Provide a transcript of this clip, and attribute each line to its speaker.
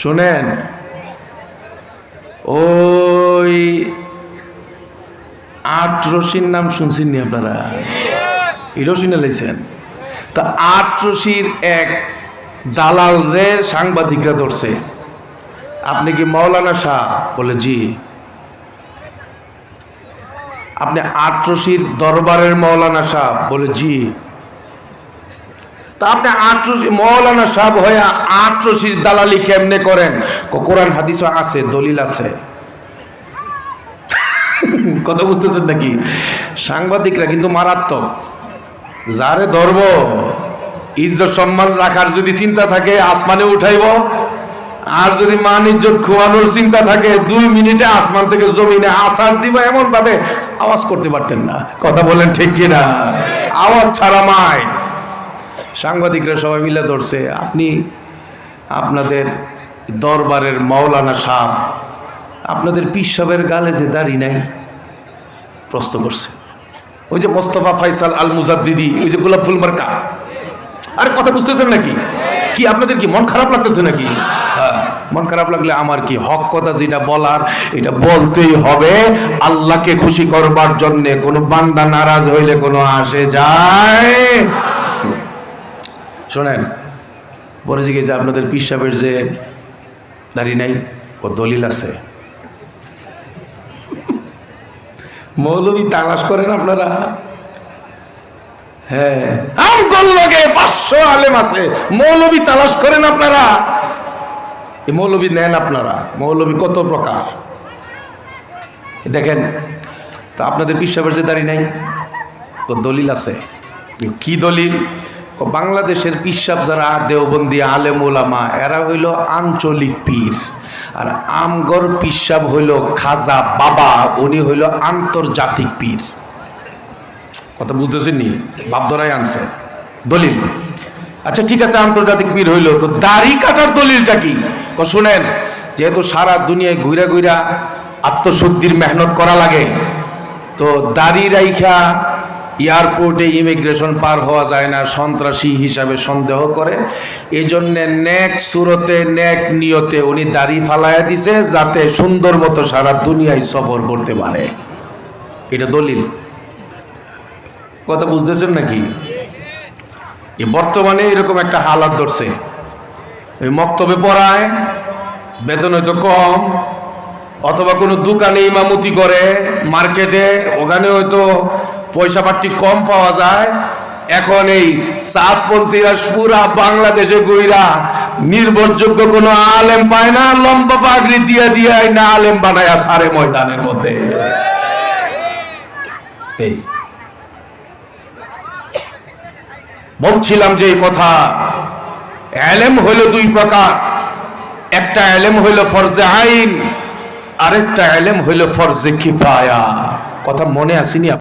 Speaker 1: শোনেন, ওই আট রশির নাম শুনছেন নি আপনারা এটাও শুনে লাইছেন তা আট রশির এক দালাল রে সাংবাদিকরা ধরছে। আপনি কি মৌলানা শাহ? বলে, জি। আপনি আট রশির দরবারের মৌলানা শাহ? বলে, জি। তা আপনি আট রশি মৌলানা সাহেব হয়ে আট রশির দালালি কেমনে করেন? কোরআন হাদিস আছে, দলিল আছে। কথা বুঝতেছেন নাকি? সাংবাদিকরা কিন্তু মারাত্মক। যারে ধরব, ইজ্জত সম্মান রাখার যদি চিন্তা থাকে, আসমানে উঠাইব। আর যদি মান ইজ্জত খোয়ানোর চিন্তা থাকে, দুই মিনিটে আসমান থেকে জমিনে আসার দিব এমন ভাবে আওয়াজ করতে পারতেন না। কথা বলেন ঠিক কিনা? আওয়াজ ছাড়া মায় সাংবাদিকরা সবাই মিলে ধরছে আপনি আপনাদের দরবারের মাওলানা সাহ আপনাদের পিসাবের গালে যে দাড়ি নাই প্রশ্ন করছে। ওই যে মোস্তফা ফাইসাল আল মুজাদ্দিদি ওই যে গোলাপ ফুল মার্কা। আরে কথা বুঝতেছেন নাকি? কি আপনাদের কি মন খারাপ লাগতেছে নাকি? হ্যাঁ, মন খারাপ লাগলে আমার কি হক কথা যেটা বলার? এটা বলতেই হবে। আল্লাহকে খুশি করবার জন্যে কোনো বান্দা নারাজ হইলে কোনো আসে যায়। শোনেন, পরে জিজ্ঞেস আপনাদের পিসাবের যে দাড়ি নাই ও দলিল আছে। মৌলবী তালাশ করেন আপনারা। হ্যাঁ। পাঁচশো আলেম আছে, মৌলবী করেন আপনারা। এই মৌলবী নেন আপনারা, মৌলবী কত প্রকার। দেখেন, তা আপনাদের পিসাবের যে দাড়ি নাই ও দলিল আছে। কি দলিল? বাংলাদেশের পিসাব যারা দেওবন্দি আলেম ওলামা, এরা হইল আঞ্চলিক পীর। আর আমগর পিসাব হইল খাজা বাবা, উনি হইল আন্তর্জাতিক পীর। কথা বুঝতেছেন নি বাপদরাই আনছে। দলিল। আচ্ছা ঠিক আছে, আন্তর্জাতিক পীর হইল। তো দাড়ি কাটার দলিলটা কি? শোনেন, যেহেতু সারা দুনিয়ায় ঘুরা ঘুরা আত্মশুদ্ধির মেহনত করা লাগে, তো দাড়ি রাইখা এয়ারপোর্টে ইমিগ্রেশন পার হওয়া যায় না, সন্ত্রাসী হিসাবে সন্দেহ করে। এই জন্যে নেক সুরতে নেক নিয়তে উনি দাড়ি ফালাইয়া দিছে যাতে সুন্দর মতো সারা দুনিয়ায় সফর করতে পারে। এটা দলিল। কথা বুঝতেছেন নাকি? এ বর্তমানে এরকম একটা হালাত ধরছে। ওই মক্তবে পড়ায়, বেতন হয়তো কম, অথবা কোনো দোকানে ইমামতি করে, মার্কেটে, ওখানে হয়তো পয়সা পাতি কম পাওয়া যায়। এখন এই সাতপন্থীরা পুরা বাংলাদেশে গইরা নির্ভরযোগ্য কোনো আলেম পায় না, লম্বা পাগড়ি দিয়া দিয়া না আলেম বানায় সারে ময়দানের মধ্যে। বলছিলাম যে কথা এলেম হইল দুই প্রকার। একটা এলেম হইল ফরজে আইন, আরেকটা এলেম হইল ফরজে কিফায়া। কথা মনে আসেনি